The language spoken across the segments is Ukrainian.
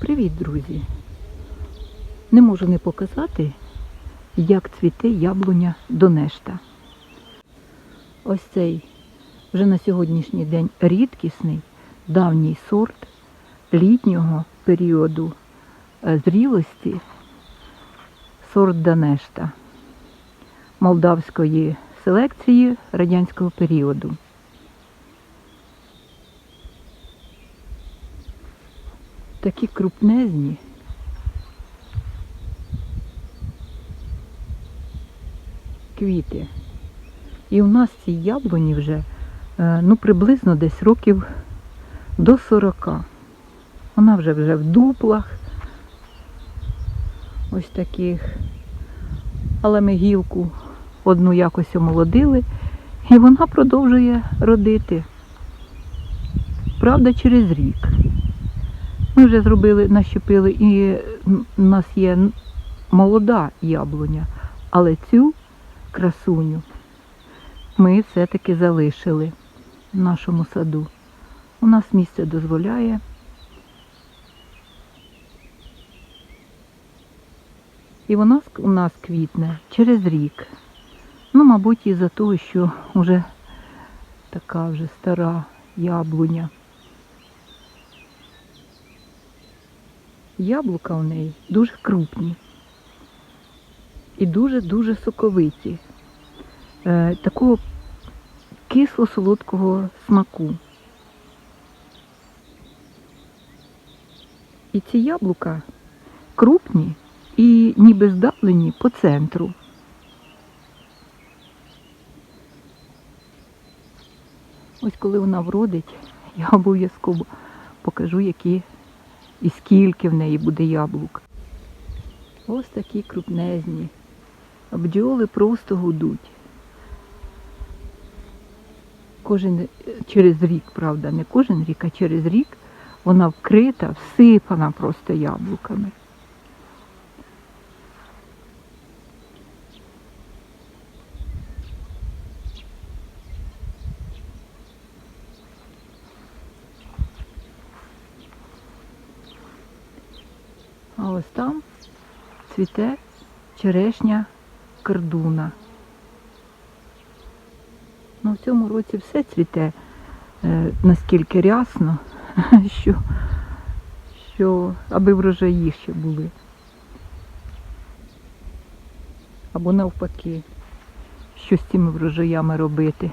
Привіт, друзі! Не можу не показати, як цвіте яблуня Донешта. Ось цей вже на сьогоднішній день рідкісний давній сорт літнього періоду е, зрілості сорт Донешта молдавської селекції радянського періоду. Такі крупнезні. Квіти. І у нас ці яблуні вже е, ну, приблизно десь років до 40. Вона вже вже в дуплах. Ось таких. Але ми гілку одну якось омолодили, і вона продовжує родити. Правда, через рік. Ми вже зробили, нащепили, і у нас є молода яблуня, але цю красуню ми все-таки залишили в нашому саду. У нас місце дозволяє. І вона у нас квітне через рік. Ну, мабуть, із-за того, що вже така вже стара яблуня. Яблука у неї дуже крупні і дуже-дуже соковиті. Е, такого кисло-солодкого смаку. І ці яблука крупні і ніби здавлені по центру. Ось коли вона вродить, я обов'язково покажу, які і скільки в неї буде яблук. Ось такі крупнезні. Бджоли просто гудуть. Кожен е, через рік, правда, не кожен рік, а через рік вона вкрита, всипана просто яблуками. А ось там цвіте черешня кордуна. Ну, в цьому році все цвіте е, наскільки рясно, що, що аби врожаї ще були. Або навпаки, що з цими врожаями робити.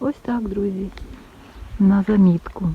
Ось так, друзі, на замітку.